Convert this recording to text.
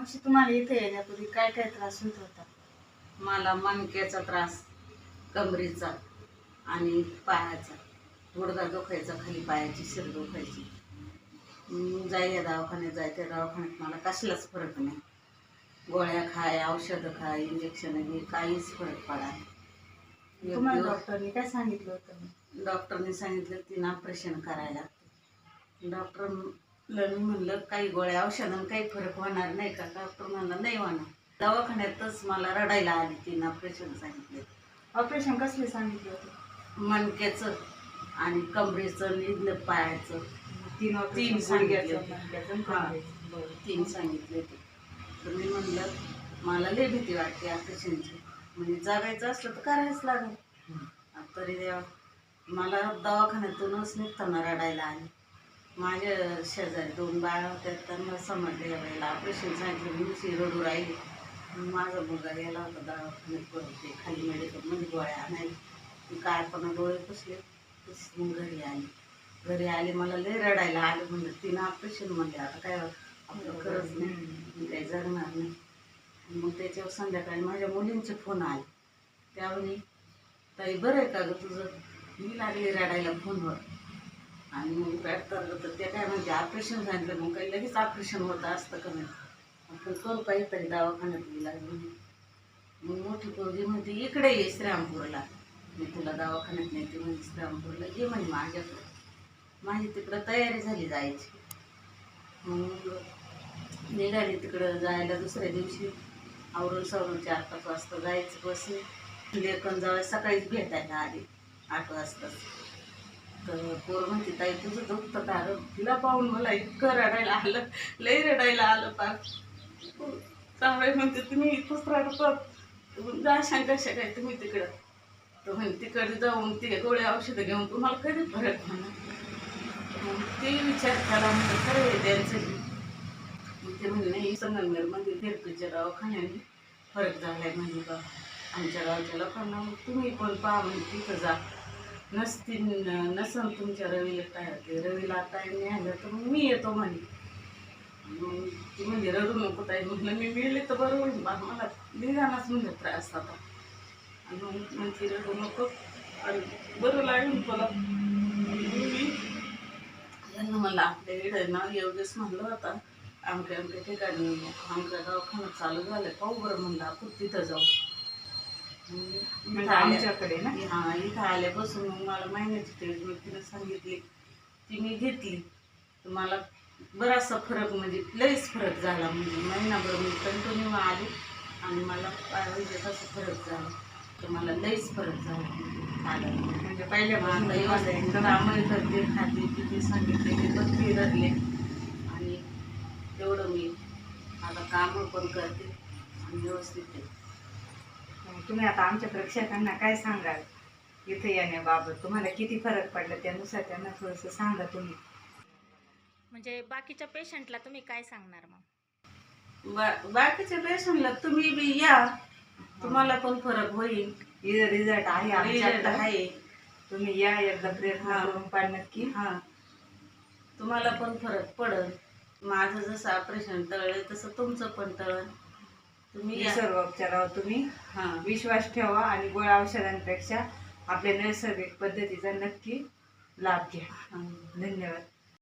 मावशी तुम्हाला इथे येण्यापूर्वी काय काय त्रास होत होता? मला मणक्याचा त्रास कमरेचा आणि पायाचा. गुडघा दुखायचा खाली पायाची शिर दुखायची. जाय या दवाखान्यात जाय त्या दवाखान्यात मला कसलाच फरक नाही. गोळ्या खाय औषधं खाय इंजेक्शन घे काहीच फरक पडा तुम्हाला डॉक्टरनी काय सांगितलं होतं? डॉक्टरने सांगितलं तिनं ऑपरेशन करायला. लागतं मी म्हणलं काही गोळ्या औषधांना काही फरक होणार नाही का? डॉक्टर म्हणला नाही होणार. दवाखान्यातच मला रडायला आली तिनं ऑपरेशन सांगितलं. ऑपरेशन कसले सांगितलं होतं? मणक्याचं आणि कमरेचं इथलं पायाचं. तीन तीन सांगितले हा. तीन सांगितले ते तर मी म्हणलं मला लय भीती वाटते ऑपरेशनची. म्हणजे जगायचं असलं तर करायच लागेल. तरी देवा मला दवाखान्यातूनच निघताना रडायला आली. माझ्या शेजारी दोन बाया होत्या त्यांना समजले या वेळेला ऑपरेशन सांगितलं मी नुसती रडू राहिली. मग माझा मुलगा गेला होता दवाखान्यात परत ते खाली मेडिकलमध्ये गोळ्या आणायला. काय पण डोळे पुसले मग घरी आली. घरी आली मला लय रडायला आलं म्हणलं तिनं ऑपरेशन म्हणले आता काय आपलं खरंच नाही. काही जगणार नाही. मग त्याच्यावर संध्याकाळी माझ्या मुलींचे फोन आले. त्यावेळी ताई बरं आहे का गं तुझं? मी लागली रडायला फोनवर आणि मग करलं तर ते काय म्हणजे ऑपरेशन झालं मग काही लगेच ऑपरेशन होतं असतं का नाही? आपण करू काहीतरी दवाखान्यात गेला मग मोठी पोरगी म्हणते इकडे ये श्रीरामपूरला. मी तुला दवाखान्यात नेते म्हणजे श्रीरामपूरला ये म्हणजे माझ्याकडे. माझी तिकडं तयारी झाली जायची. मग निघाली तिकडं जायला दुसऱ्या दिवशी. आवरून सावरून चार पाच वाजता जायचं बसने. लेखन जावं सकाळीच भेटायला आली आठ वाजता तर पोर म्हणते ताई तुझं दुखतं का तिला पाहून मला इतकं रडायला आलं लई रडायला आलं पार चांगले म्हणते तुम्ही इथंच रडतात जाशान कशा काय तुम्ही तिकडं. तर म्हणे तिकडे जाऊन ते गोळ्या औषधं घेऊन तुम्हाला कधी फरक म्हणा ते विचार करा म्हणजे खरं आहे त्यांचं मग ते म्हणले नाही संगमनेरमध्ये थेरपीच्या दवाखान्याने फरक झालाय म्हणजे बा. आमच्या गावच्या लोकांना मग तुम्ही पण पहा म्हणजे तिथं जा. नसतील नसन तुमच्या रवीला काय ते. रवीला काय आलं तर मग मी येतो म्हणे. मग ती म्हणजे रडू नको ताई. म्हटलं मी मिळले तर बरं होईल. बा मला निघानाच म्हणजे त्रास आता आणि मग म्हणते रडू नको. आणि बरं लागेल तुला. मी यांना मला आपल्या इकडे ना एवढेच म्हणलं होता आमच्या आमच्या ठिकाणी आमच्या दवाखाना चालू झालं पाहू बरं म्हणलं आपण तिथं जाऊ. इथं आल्या- आमच्याकडे ना? हा इथं आल्यापासून मग मला महिन्याची ट्रीटमेंट तिने सांगितली. ती मी घेतली. तर मला बराचसा फरक म्हणजे लईच फरक झाला म्हणजे महिनाभर मी कंटिन्यू आली आणि मला पाहिजे तसा फरक झाला. तर मला लईच फरक झाला. आला म्हणजे पहिल्या मग आता व्यवस्थित कामही करते खाते किती सांगितले ते पण फिरले. आणि तेवढं मी आता कामं पण करते आणि व्यवस्थित. तुम्ही आता आमच्या प्रेक्षकांना काय सांगाल? इथे येण्याबाबत तुम्हाला किती फरक पडला त्यानुसार त्यांना थोडंसं सांगा तुम्ही. म्हणजे बाकीच्या पेशंटला तुम्ही काय सांगणार मग? बा बाकीच्या पेशंटला तुम्ही बी या. तुम्हाला पण फरक होईल. रिझल्ट आहे रिझल्ट आमच्याकडे आहे. तुम्ही या एकदा प्रयत्न हा. करून पहा नक्की. हा. तुम्हाला पण फरक पडल. माझं जसं ऑपरेशन टळलं तसं तुमचं पण टळल. तुम्ही उपचारावर तुम्ही हा विश्वास ठेवा आणि गोळ्या औषधांपेक्षा आपल्या नैसर्गिक पद्धतीचा नक्की लाभ घ्या. हा. धन्यवाद.